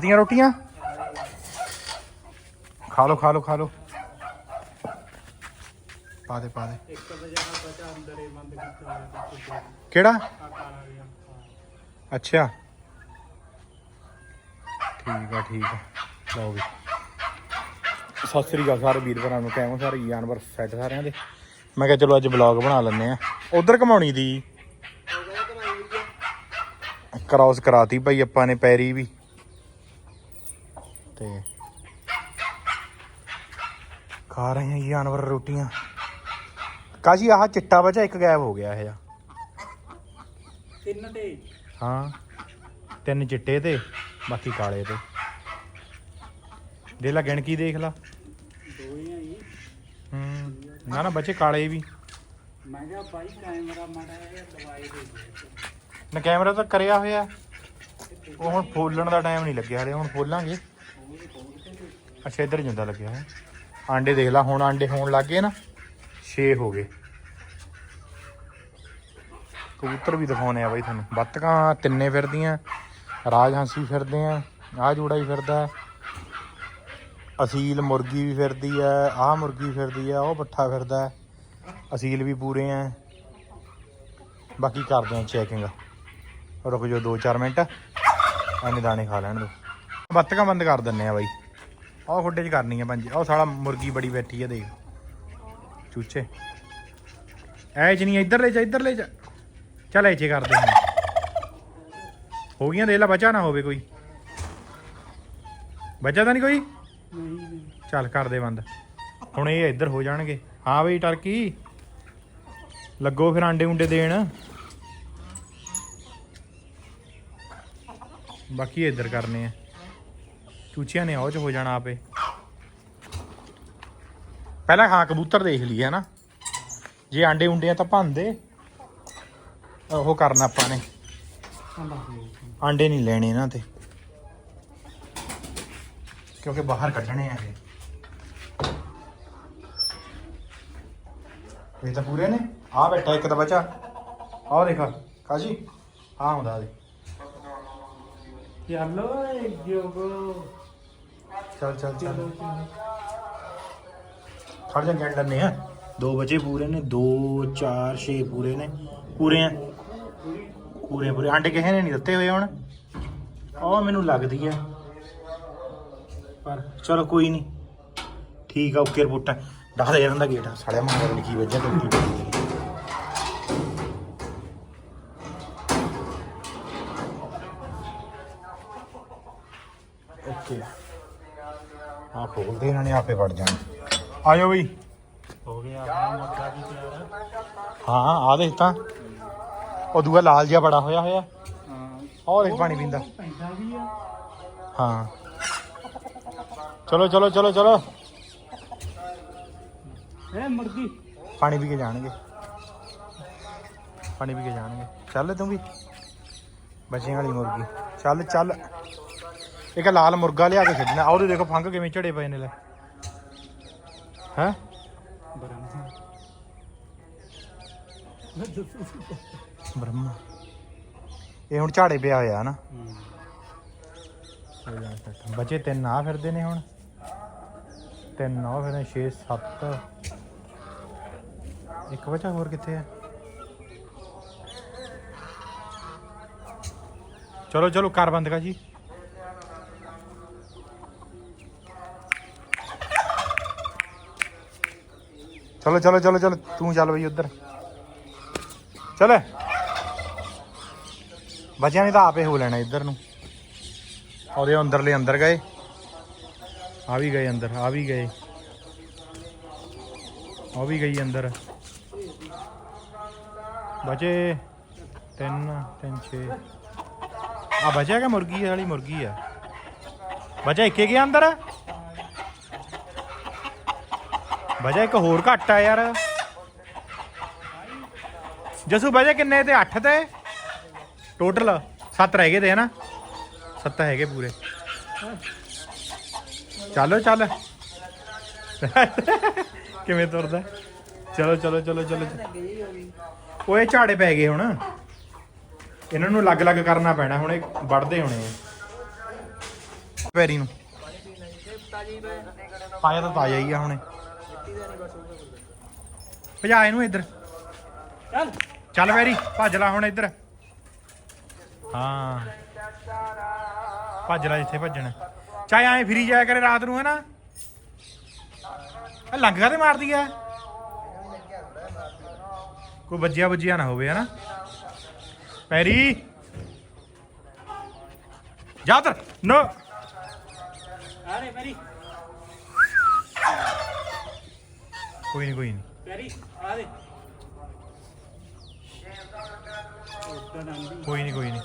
ਦੀਆਂ ਰੋਟੀਆਂ? ਖਾ ਲਓ ਖਾ ਲਓ ਖਾ ਲਓ। ਪਾ ਦੇ ਪਾ ਦੇ। ਕਿਹੜਾ? ਅੱਛਾ। ਠੀਕ ਆ ਠੀਕ ਆ। ਲਓ ਵੀ। ਸਤਿ ਸ੍ਰੀ ਅਕਾਲ ਸਾਰੇ ਵੀਰ ਭਰਾ ਨੂੰ ਕਿਵੇਂ ਸਾਰੇ? ਜਾਨਵਰ ਸੈੱਟ ਸਾਰਿਆਂ ਦੇ। ਮੈਂ ਕਿਹਾ ਚਲੋ ਅੱਜ ਵਲੌਗ ਬਣਾ ਲੈਂਦੇ ਆ ਉਧਰ ਕਮਾਉਣੀ ਦੀ? ਕ੍ਰਾਸ ਕਰਾਤੀ ਭਾਈ ਆਪਾਂ ਨੇ ਪੈਰੀ ਵੀ। ਤੇ ਖਾ ਰਹੇ ਆ ਜਾਨਵਰ ਰੋਟੀਆਂ। ਕਾਜੀ ਆਹ ਚਿੱਟਾ ਬਚਾ ਇੱਕ ਗਾਇਬ ਹੋ ਗਿਆ ਇਹ ਜਾ ਤਿੰਨ ਤੇ। ਹਾਂ ਤਿੰਨ ਚਿੱਟੇ ਤੇ ਬਾਕੀ ਕਾਲੇ ਤੇ। ਦੇ ਲਾ ਗਿਣਕੀ ਦੇਖ ਲਾ। ਦੋ ਹੀ। ਆਈ ਹੂੰ ਨਾ ਨਾ ਬੱਚੇ ਕਾਲੇ ਵੀ। ਮੈਂ ਕਿਹਾ ਬਾਈ ਕੈਮਰਾ ਮਾੜਾ ਜਿਹਾ ਦਵਾਈ ਦੇ ਦੇ। ਨਾ ਕੈਮਰਾ ਤਾਂ ਕਰਿਆ ਹੋਇਆ। ਉਹ ਹੁਣ ਫੋਲਣ ਦਾ ਟਾਈਮ ਨਹੀਂ ਲੱਗਿਆ ਹਲੇ ਹੁਣ ਫੋਲਾਂਗੇ। ਅੱਛਾ, ਇੱਧਰ ਜਿੰਦਾ ਲੱਗਿਆ ਹੈ ਆਂਡੇ ਦੇਖ ਲਾ, ਹੁਣ ਆਂਡੇ ਹੋਣ ਲੱਗ ਗਏ ਨਾ 6 ਹੋ ਗਏ। ਕਬੂਤਰ ਵੀ ਦਿਖਾਉਣੇ ਆ ਬਾਈ ਤੁਹਾਨੂੰ। ਬੱਤਕਾਂ ਤਿੰਨੇ ਫਿਰਦੀਆਂ, ਰਾਜ ਹੰਸੀ ਫਿਰਦੇ ਆ, ਆਹ ਜੋੜਾ ਹੀ ਫਿਰਦਾ। ਅਸੀਲ ਮੁਰਗੀ ਵੀ ਫਿਰਦੀ ਆ, ਆਹ ਮੁਰਗੀ ਫਿਰਦੀ ਆ, ਉਹ ਪੱਠਾ ਫਿਰਦਾ। ਅਸੀਲ ਵੀ ਪੂਰੇ ਆ। ਬਾਕੀ ਕਰਦੇ ਆ ਚੈਕਿੰਗ ਰੁਕ ਜਾਓ 2-4 ਮਿੰਟ ਐਨੇ ਦਾਣੇ ਖਾ ਲੈਣ ਦੋ। ਬੱਤਕਾਂ ਬੰਦ ਕਰ ਦਿੰਨੇ ਆ ਬਾਈ। ਆਹ ਖੁੱਡੇ 'ਚ ਕਰਨੀ ਆ ਪੰਜ ਆਹ ਸਾਲਾ ਮੁਰਗੀ ਬੜੀ ਬੈਠੀ ਆ ਦੇਖ। ਚੂਚੇ। ਐ ਚ ਨਹੀਂ ਇੱਧਰ ਲੈ ਜਾ, ਇੱਧਰ ਲੈ ਜਾ। ਚੱਲ ਐ ਚ ਕਰਦੇ ਹਾਂ ਹੋ ਗਈਆਂ ਦੇ ਲਾ, ਬਚਾ ਨਾ ਹੋਵੇ ਕੋਈ। ਬਚਾ ਤਾਂ ਨਹੀਂ ਕੋਈ? ਚੱਲ ਕਰਦੇ ਬੰਦ। ਹੁਣ ਇਹ ਇੱਧਰ ਹੋ ਜਾਣਗੇ। ਹਾਂ ਬਈ ਟਰਕੀ। ਲੱਗੋ ਫਿਰ ਆਂਡੇ ਉਂਡੇ ਦੇਣ। ਬਾਕੀ ਇੱਧਰ ਕਰਨੇ ਆ। ਚੂਚੀਆਂ ਨੇ, ਉਹ ਚ ਹੋ ਜਾਣਾ ਆਪੇ। ਪਹਿਲਾਂ ਹਾਂ, ਕਬੂਤਰ ਦੇਖ ਲਈ ਹੈ ਜੇ ਆਂਡੇ ਉਂਡੇ ਆ ਤਾਂ ਭੰਦੇ। ਉਹ ਕਰਨਾ ਆਪਾਂ ਨੇ। ਆਂਡੇ ਨਹੀਂ ਲੈਣੇ ਇਹਨਾਂ ਤੇ। ਕਿਉਂਕਿ ਬਾਹਰ ਕੱਢਣੇ ਆ ਇਹ। ਇਹ ਤਾਂ ਪੂਰੇ ਨੇ। ਆ ਬੈਠਾ ਇੱਕ ਤਾਂ ਬਚਾ। ਆਹ ਦੇਖਾ, ਕਾਜੀ। ਆ ਹੁੰਦਾ ਦੇ ਚਲੋ ਏ ਜੋਗੋ। ਚੱਲ ਚੱਲ ਚੱਲ। ਖੜ ਜਾ ਗੈਂਡ ਨੇ ਆ। ਦੋ ਬਚੇ ਪੂਰੇ ਨੇ 2 4 6 ਪੂਰੇ ਨੇ। ਪੂਰੇ ਆ। ਪੂਰੇ ਪੂਰੇ। ਆਂਡੇ ਕਿਸੇ ਨੇ ਨਹੀਂ ਦਿੱਤੇ ਹੋਏ ਹੁਣ। ਉਹ ਮੈਨੂੰ ਲੱਗਦੀ ਆ। ਪਰ ਚਲੋ ਕੋਈ ਨਹੀਂ। ਠੀਕ ਆ, ਓਕੇ ਰਿਪੋਰਟ ਦੱਸ ਦੇ ਜਾਂਦਾ ਗੇਟ। ਸਾਲਿਆ ਮਾਰ ਲਿਖੀ ਵੱਜਿਆ ਗਲਤੀ ਨੇ ਆਪੇ ਵੜ ਜਾਣਾ। ਆਜੋ ਬਈ। ਹੋ ਗਿਆ ਆਪਣਾ ਮੱਕਾ ਵੀ ਤਿਆਰ ਹਾਂ ਆ ਦੇਖ ਤਾਂ। ਉਹ ਦੂਆ ਲਾਲ ਜਿਹਾ ਬੜਾ ਹੋਇਆ ਹੋਇਆ। ਹਾਂ। ਉਹ ਦੇਖ ਪਾਣੀ ਪੀਂਦਾ। ਪੈਂਦਾ ਵੀ ਆ। ਹਾਂ। ਚਲੋ ਚਲੋ ਚਲੋ ਚਲੋ। ਇਹ ਮੁਰਗੀ। ਪਾਣੀ ਪੀ ਕੇ ਜਾਣਗੇ। ਪਾਣੀ ਪੀ ਕੇ ਜਾਣਗੇ। ਚੱਲ ਤੂੰ ਵੀ। ਬੱਚਿਆਂ ਵਾਲੀ ਮੁਰਗੀ। ਚੱਲ ਚੱਲ। ਇੱਕ ਲਾਲ ਮੁਰਗਾ ਲਿਆ ਕੇ ਛੱਡਣਾ। ਆਹ ਉਹਦੇ ਦੇਖੋ ਫੰਗ ਕਿਵੇਂ ਝੜੇ ਪਏ ਨੇ ਲੈ। ਹੈ? ਬ੍ਰਹਮਾ। ਇਹ ਹੁਣ ਝਾੜੇ ਪਿਆ ਹੋਇਆ ਨਾ। ਬੱਚੇ ਤਿੰਨ ਆ ਫਿਰਦੇ ਨੇ ਹੁਣ। ਤਿੰਨ ਆ ਫਿਰਦੇ 6 7 ਇੱਕ ਬੱਚਾ ਹੋਰ ਕਿੱਥੇ ਹੈ ਚਲੋ ਚਲੋ ਕਰ ਬੰਦ ਕਾ ਜੀ। ਚਲੋ ਚਲੋ ਚਲੋ ਚਲੋ ਤੂੰ ਚੱਲ ਬਈ ਉਧਰ ਚੱਲ ਬੱਚਿਆਂ ਨੇ ਤਾਂ ਆਪੇ ਹੋ ਲੈਣਾ ਇੱਧਰ ਨੂੰ ਉਹਦੇ ਅੰਦਰਲੇ ਅੰਦਰ ਗਏ ਆ ਵੀ ਗਏ ਅੰਦਰ ਆ ਵੀ ਗਏ ਉਹ ਵੀ ਗਈ ਅੰਦਰ ਬਚੇ ਤਿੰਨ ਤਿੰਨ ਛੇ ਆ ਬਚਿਆ ਕਿ ਮੁਰਗੀ ਵਾਲੀ ਮੁਰਗੀ ਆ ਬਚਾ ਇੱਕੇ ਗਿਆ ਅੰਦਰ ਬਚਾ ਇੱਕ ਹੋਰ ਘੱਟ ਆ ਯਾਰ। ਜਸੂ ਬਜੇ ਕਿੰਨੇ ਤੇ? 8 ਤੇ? ਟੋਟਲ 7 ਰਹਿ ਗਏ ਤੇ, ਹਨਾ? 7 ਹੈਗੇ ਪੂਰੇ। ਚੱਲੋ ਚੱਲ। ਕਿਵੇਂ ਤੁਰਦਾ? ਚਲੋ ਚਲੋ ਚਲੋ ਚਲੋ। ਓਏ, ਝਾੜੇ ਪੈ ਗਏ ਹੁਣ। ਇਹਨਾਂ ਨੂੰ ਅਲੱਗ-ਅਲੱਗ ਕਰਨਾ ਪੈਣਾ, ਹੁਣ ਇਹ ਵੱਢਦੇ ਹੋਣੇ ਆ। ਪੈਰੀ ਨੂੰ। ਤਾਜ਼ਾ ਤਾਂ ਤਾਜ਼ਾ ਹੀ ਆ ਹੁਣੇ। ਭਜਾ ਇਹਨੂੰ ਇੱਧਰ। ਚੱਲ। ਚੱਲ ਵੈਰੀ ਭੱਜ ਲੈ ਹੁਣ ਇੱਧਰ। ਹਾਂ। ਭੱਜ ਲੈ ਜਿੱਥੇ ਭੱਜਣਾ। ਚਾਹੇ ਐਂ ਫਿਰੀ ਜਾਇਆ ਕਰੇ ਰਾਤ ਨੂੰ ਹੈ ਨਾ ਇਹ ਲੰਘ ਤੇ ਮਾਰਦੀ ਐ? ਕੋਈ ਵੱਜਿਆ ਵੱਜਿਆ ਨਾ ਹੋਵੇ ਹਨਾ? ਪੈਰੀ ਜਾ ਉੱਧਰ। ਨੋ। ਆ ਰੇ ਮੇਰੀ ਕੋਈ ਨਹੀਂ ਕੋਈ ਨਹੀਂ ਪੈਰੀ ਕੋਈ ਨਹੀਂ ਕੋਈ ਨਹੀਂ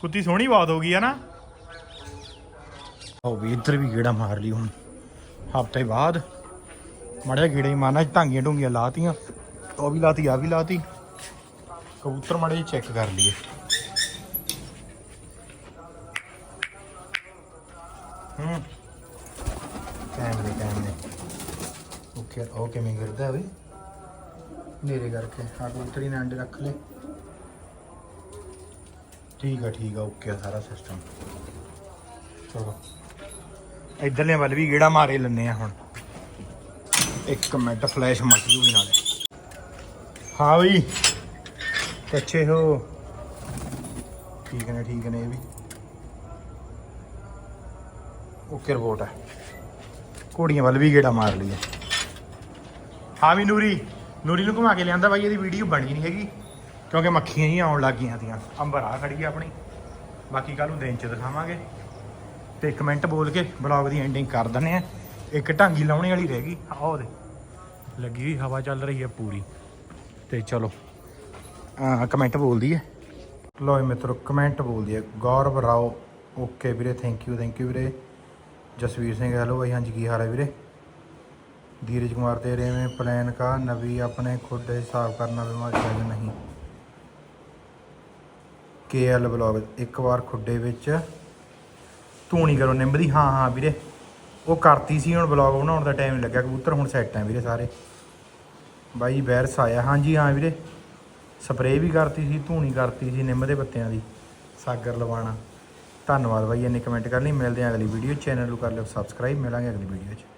ਕੁੱਤੀ ਸੋਹਣੀ ਬਾਤ ਹੋ ਗਈ ਹੈ ਨਾ। ਉਹ ਵੀ ਇੱਧਰ ਵੀ ਗੇੜਾ ਮਾਰ ਲਈ ਹੁਣ। ਹਫ਼ਤੇ ਬਾਅਦ ਮੜਿਆ ਗੇੜਾ ਹੀ ਮਾਰਨਾ ਢਾਂਗੀਆਂ ਢੁੰਗੀਆਂ ਲਾਤੀਆਂ। ਉਹ ਵੀ ਲਾਤੀ ਆ ਵੀ ਲਾਤੀ। ਕਬੂਤਰ ਮੜੇ ਚੈੱਕ ਕਰ ਲਈਏ। ਹੂੰ। ਕੈਮਰੇ ਕੈਮਰੇ ਓਕੇ ਉਹ ਕਿਵੇਂ ਕਰਦਾ ਵੇ ਨੇਰੇ ਕਰਕੇ। ਆ ਕਬੂਤਰੀ ਨੇ ਅੰਡੇ ਰੱਖ ਲਏ ਠੀਕ ਆ ਠੀਕ ਆ ਓਕੇ ਆ ਸਾਰਾ ਸਿਸਟਮ ਚਲੋ। ਇਧਰਲੇ ਵੱਲ ਵੀ ਗੇੜਾ ਮਾਰੇ ਲੈਨੇ ਆ ਹੁਣ। ਇੱਕ ਮਿੰਟ ਫਲੈਸ਼ ਮੱਚ ਜੂਗੀ ਨਾਲੇ। ਹਾਂ ਬਈ। ਕੱਚੇ ਹੋ। ਠੀਕ ਨੇ ਠੀਕ ਨੇ ਇਹ ਵੀ। ਓਕੇ ਰਿਪੋਰਟ ਹੈ ਘੋੜੀਆਂ ਵੱਲ ਵੀ ਗੇੜਾ ਮਾਰ ਲਈਏ। ਹਾਂ ਵੀ ਨੂਰੀ ਨੂਰੀ ਨੂੰ ਘੁਮਾ ਕੇ ਲਿਆਂਦਾ ਬਾਈ, ਇਹਦੀ ਵੀਡੀਓ ਬਣੀ ਨਹੀਂ ਹੈਗੀ। ਕਿਉਂਕਿ ਮੱਖੀਆਂ ਹੀ ਆਉਣ ਲੱਗ ਗਈਆਂ ਤੀਆਂ। ਅੰਬਰ ਆ ਖੜੀ ਆ ਆਪਣੀ। ਬਾਕੀ ਕੱਲ ਨੂੰ ਦਿਨ ਚ ਦਿਖਾਵਾਂਗੇ। ਤੇ ਕਮੈਂਟ ਬੋਲ ਕੇ ਬਲੌਗ ਦੀ ਐਂਡਿੰਗ ਕਰ ਦਿੰਨੇ ਆ ਇੱਕ ਢਾਂਗੀ ਲਾਉਣੇ ਵਾਲੀ ਰਹਿ ਗਈ। ਆਹ ਉਹਦੇ ਲੱਗੀ ਹੋਈ ਹਵਾ ਚੱਲ ਰਹੀ ਹੈ ਪੂਰੀ। ਤੇ ਚਲੋ। ਆ ਕਮੈਂਟ ਬੋਲਦੀ ਹੈ ਲੋ ਮਿੱਤਰੋ ਕਮੈਂਟ ਬੋਲਦੀ ਹੈ ਗੌਰਵ ਰਾਓ, ਓਕੇ ਵੀਰੇ ਥੈਂਕ ਯੂ ਥੈਂਕ ਯੂ ਵੀਰੇ। ਜਸਵੀਰ ਸਿੰਘ ਹੈਲੋ ਭਾਈ ਹਾਂਜੀ, ਕੀ ਹਾਲ ਹੈ ਵੀਰੇ? धीरज कुमार तेरे में प्लान का नबी अपने खुद हिसाब करना भी ਚਾਹੀਦਾ ਨਹੀਂ ਕੇਐਲ ਬਲੌਗ ਇੱਕ ਵਾਰ ਖੁੱਡੇ ਵਿੱਚ ਧੂਣੀ ਕਰੋ ਨਿੰਬ ਦੀ ਹਾਂ ਹਾਂ ਵੀਰੇ ਉਹ ਕਰਤੀ ਸੀ ਹੁਣ ਬਲੌਗ ਬਣਾਉਣ ਦਾ ਟਾਈਮ ਨਹੀਂ ਲੱਗਿਆ ਕਬੂਤਰ ਹੁਣ ਸੈੱਟ ਹੈ ਵੀਰੇ ਸਾਰੇ ਬਾਈ ਬੈਰਸ ਆਇਆ ਹਾਂਜੀ ਹਾਂ ਵੀਰੇ ਸਪਰੇਅ ਵੀ ਕਰਤੀ ਸੀ ਧੂਣੀ ਕਰਤੀ ਸੀ ਨਿੰਮ ਦੇ ਪੱਤਿਆਂ ਦੀ ਸਾਗਰ ਲਵਾਣਾ ਧੰਨਵਾਦ ਬਾਈ ਇੰਨੇ ਕਮੈਂਟ ਕਰ ਲਈ ਮਿਲਦੇ ਹਾਂ ਅਗਲੀ ਵੀਡੀਓ ਚੈਨਲ ਨੂੰ ਕਰ ਲਿਓ ਸਬਸਕ੍ਰਾਈਬ ਮਿਲਾਂਗੇ ਅਗਲੀ ਵੀਡੀਓ 'ਚ